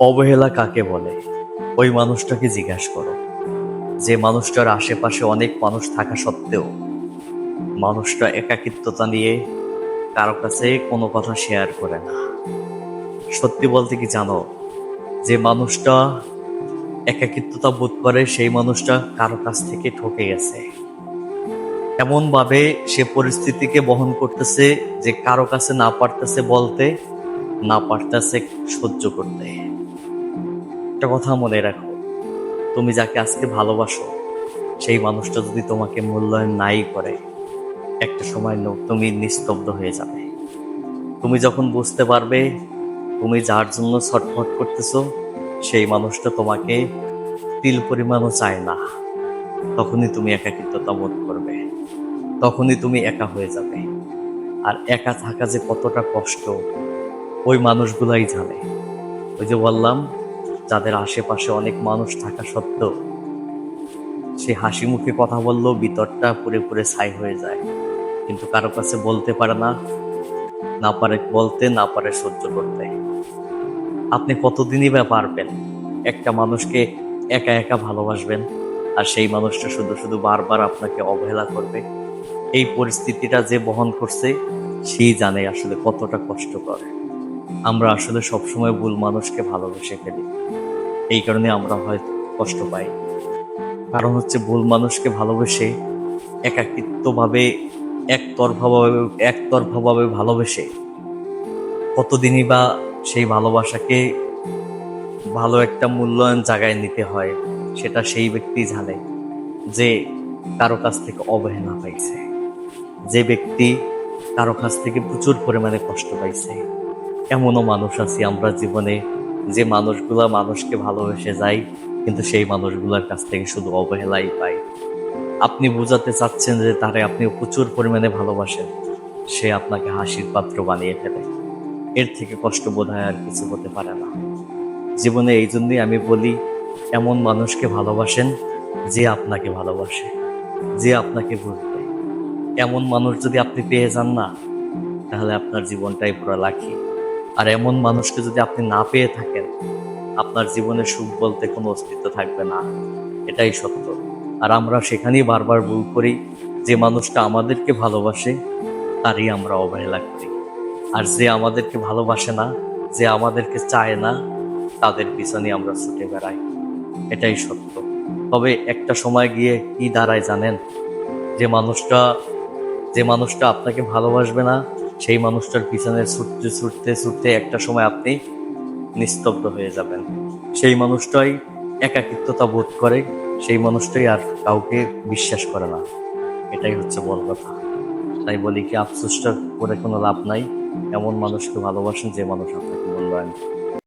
অবহেলা কাকে বলে? ওই মানুষটাকে জিজ্ঞাসা করো। যে মানুষটার আশেপাশে অনেক মানুষ থাকা সত্ত্বেও মানুষটা একাকিত্বতা নিয়ে কারও কাছে কোনো কথা শেয়ার করে না। সত্যি বলতে কি জানো? যে মানুষটা একাকিত্বতা বোধ করে সেই মানুষটা কারও কাছ থেকে ঠকে গেছে। এমনভাবে সে পরিস্থিতিকে বহন করতেছে যে কারও কাছে না পারতেছে বলতে না পারতেছে সহ্য করতে। একটা কথা মনে রাখো, তুমি যাকে আজকে ভালোবাসো, সেই মানুষটা যদি তোমাকে মূল্যায়ন নাই করে, একটা সময় তুমি নিস্তব্ধ হয়ে যাবে। তুমি যখন বুঝতে পারবে তুমি যার জন্য ছটফট করতেছো, সেই মানুষটা তোমাকে তিল পরিমাণও চায় না। তখনই তুমি একাকিত্বতা বোধ করবে, তখনই তুমি একা হয়ে যাবে। আর একা থাকা যে কতটা কষ্ট ওই মানুষগুলাই জানে। ওই যে বললাম, যাদের আশেপাশে অনেক মানুষ থাকা সত্ত্বেও সে হাসি মুখে কথা বললেও ভিতরটা পুরে পুরে ছাই হয়ে যায়। কিন্তু কারও কাছে বলতে পারে না না পারে বলতে, না পারে সহ্য করতে। আপনি কতদিনই বা পারবেন একটা মানুষকে একা একা ভালোবাসবেন, আর সেই মানুষটা শুধু শুধু বারবার আপনাকে অবহেলা করবে? এই পরিস্থিতিটা যে বহন করছে, সেই জানে আসলে কতটা কষ্ট করে আমরা আসলে সবসময় ভুল মানুষকে ভালোবেসে ফেলি। এই কারণে আমরা হয়তো কষ্ট পাই। কারণ হচ্ছে ভুল মানুষকে ভালোবেসে একাকিত্বভাবে, একতরফাভাবে একতরফাভাবে ভালোবেসে কতদিনই বা সেই ভালোবাসাকে ভালো একটা মূল্যায়ন জায়গায় নিতে হয়, সেটা সেই ব্যক্তি জানে যে কারও কাছ থেকে অবহেলা পাইছে। যে ব্যক্তি কারও কাছ থেকে প্রচুর পরিমাণে কষ্ট পাইছে। এমনও মানুষ আছি আমরা জীবনে যে মানুষগুলা মানুষকে ভালোবেসে যায়, কিন্তু সেই মানুষগুলোর কাছ থেকে শুধু অবহেলাই পাই। আপনি বোঝাতে চাচ্ছেন যে তারে আপনি প্রচুর পরিমাণে ভালোবাসেন, সে আপনাকে হাসির পাত্র বানিয়ে ফেলে। এর থেকে কষ্ট বোধ হয় আর কিছু হতে পারে না। জীবনে এই জন্যই আমি বলি, এমন মানুষকে ভালোবাসেন যে আপনাকে ভালোবাসে, যে আপনাকে বুঝবে। এমন মানুষ যদি আপনি পেয়ে যান না, তাহলে আপনার জীবনটাই পুরো লাখি। আর এমন মানুষকে যদি আপনি না পেয়ে থাকেন, আপনার জীবনে সুখ বলতে কোনো অস্তিত্ব থাকবে না। এটাই সত্য। আর আমরা সেখানেই বারবার ভুল করি, যে মানুষটা আমাদেরকে ভালোবাসে, তারই আমরা অবহেলা করি। আর যে আমাদেরকে ভালোবাসে না, যে আমাদেরকে চায় না, তাদের পিছনে আমরা ছুটে বেড়াই। এটাই সত্য। তবে একটা সময় গিয়ে কি দাঁড়ায় জানেন? যে মানুষটা যে মানুষটা আপনাকে ভালোবাসবে না সেই মানুষটার পিছনে ছুটতে ছুটতে ছুটতে একটা সময় আপনি নিস্তব্ধ হয়ে যাবেন। সেই মানুষটাই একাকিত্বতা বোধ করে, সেই মানুষটাই আর কাউকে বিশ্বাস করে না। এটাই হচ্ছে বল কথা। তাই বলি কি, আফসোসটা করে কোনো লাভ নাই। এমন মানুষকে ভালোবাসেন যে মানুষ আপনাকে মূল্যায়ন।